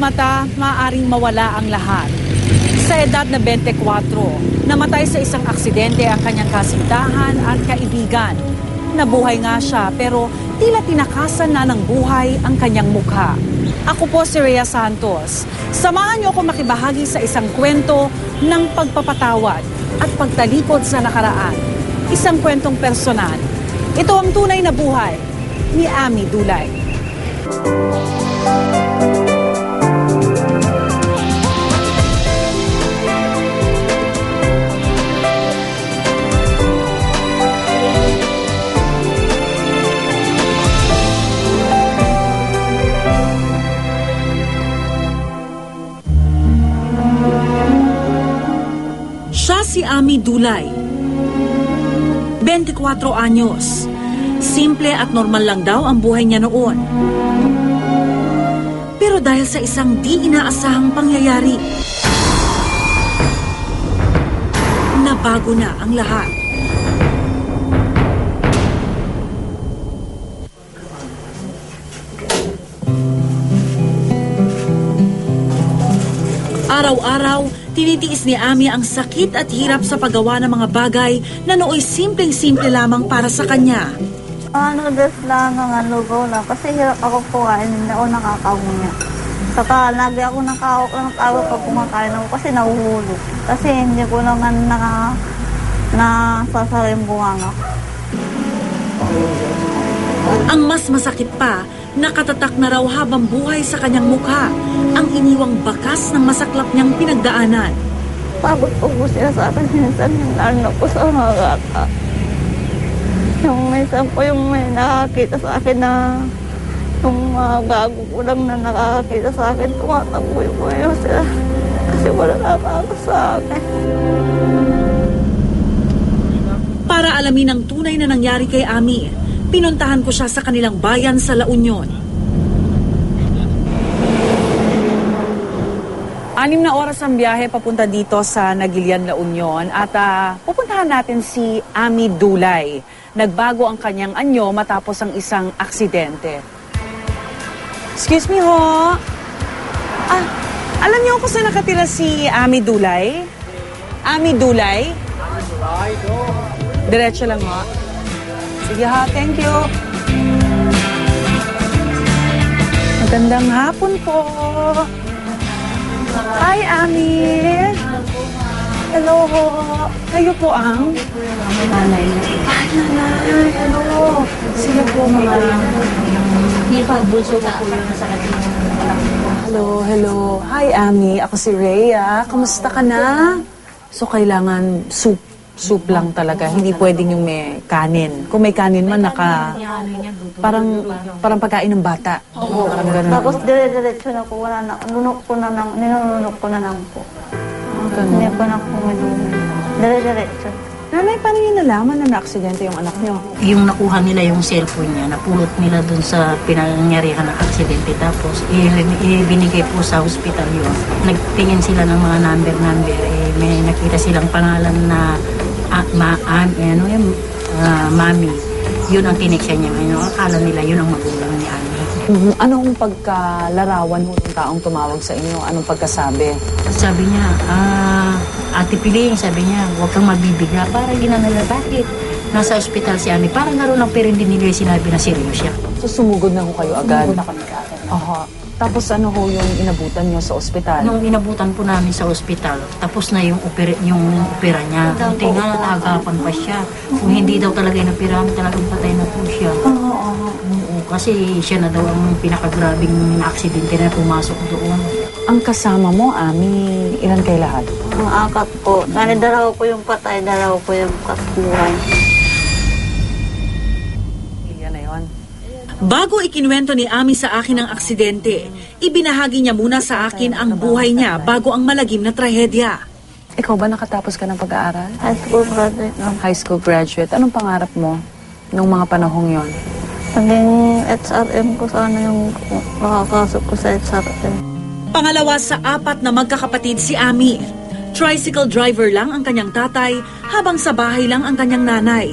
mata, maaring mawala ang lahat. Sa edad na 24, namatay sa isang aksidente ang kanyang kasintahan at kaibigan. Nabuhay nga siya pero tila tinakasan na ng buhay ang kanyang mukha. Ako po si Rhea Santos. Samahan niyo ako makibahagi sa isang kwento ng pagpapatawad at pagtalikod sa nakaraan. Isang kwentong personal. Ito ang tunay na buhay ni Ami Dulay. Siya si Ami Dulay. 24 anyos. Simple at normal lang daw ang buhay niya noon. Pero dahil sa isang di inaasahang pangyayari, nabago na ang lahat. Araw-araw, tinitiis ni Ami ang sakit at hirap sa paggawa ng mga bagay na nooy simpleng-simple lamang para sa kanya. Ano, des lang ang ano ko na. Kasi hirap ako kumain, hindi ako nakakamunya. Saka lagi ako nakahawak ng tao pag kumakain ako kasi nahuhulog. Kasi hindi ko naman naka, nasasara yung bunganga ko. Ang mas masakit pa, nakatatak na raw habang buhay sa kanyang mukha ang iniwang bakas ng masaklap niyang pinagdaanan. Pagod po po sila sa akin minsan, lalo na po sa mga bata. Yung minsan po yung may nakakita sa akin na yung mga gago ko lang na nakakakita sa akin, tumatakbo yung mga yun sila. Kasi wala nakakita sa akin. Para alamin ang tunay na nangyari kay Ami, pinuntahan ko siya sa kanilang bayan sa La Union. Anim na oras ang biyahe papunta dito sa Nagilian, La Union at ah, pupuntahan natin si Ami Dulay. Nagbago ang kanyang anyo matapos ang isang aksidente. Excuse me ho. Ah, alam niyo kung saan nakatira si Ami Dulay? Ami Dulay? Diretso lang ho. Sige ha, thank you. Magandang hapon po. Hi, Ami. Hello ho. Kayo po ang? nanay na. Ay, nanay. Hello. Sila po mga... Hindi pa, bulso ka po yung ko. Hello, hello. Hi, Ami. Ako si Rhea. Kamusta ka na? So, kailangan soup. Soup lang talaga. Hindi pwedeng yung may kanin. Kung may kanin man, naka... Yung. Parang, parang pagkain ng bata. Oo. Parang ganun. Tapos dire-diretso na po, wala na, nunok ko na lang, ninununok ko na lang po. Hindi Ganun. ko na po madumi. Dire-diretso. Nanay, paano niyo nalaman na na-aksidente yung anak niyo? Yung nakuha nila yung cellphone niya, napulot nila dun sa pinangyarihan ng aksidente. Tapos, i- ibinigay po sa hospital yun. Nagtingin sila ng mga number-number. Eh, may nakita silang pangalan na ma, an, eh, ano yung ah, mami. Yun ang tineksya niya ngayon. Akala nila yun ang magulang ni Ani. Mhm. Anong pagkalarawan ho ng taong tumawag sa inyo? Anong pagkasabi? Sabi niya, ah, Ate Piling, sabi niya, huwag kang mabibigla. Para ginanala, bakit? Nasa ospital si Ani. Parang gano'n lang, pero hindi nila sinabi na seryoso siya. So sumugod na ho kayo agad? Sumugod na kami kaagad. Aha. Tapos ano ho yung inabutan niyo sa ospital? Nung inabutan po namin sa ospital, tapos na yung opera, yung opera niya. Buti nga, naagapan pa siya. Kung hindi daw talaga inoperahan, talagang patay na po siya. Oo, oo. Oo, kasi siya na daw ang pinakagrabing aksidente na pumasok doon. Ang kasama mo, Ami, ilan kayo lahat? Ang akat po, dahil dalawa po yung patay, dalawa po yung kasbuhay. Bago ikinuwento ni Ami sa akin ang aksidente, ibinahagi niya muna sa akin ang buhay niya bago ang malagim na trahedya. Ikaw ba nakatapos ka ng pag-aaral? High school graduate na. High school graduate. Anong pangarap mo nung mga panahong yon? Naging HRM ko sana yung makakasok ko sa HRM. Pangalawa sa apat na magkakapatid si Ami. Tricycle driver lang ang kanyang tatay habang sa bahay lang ang kanyang nanay.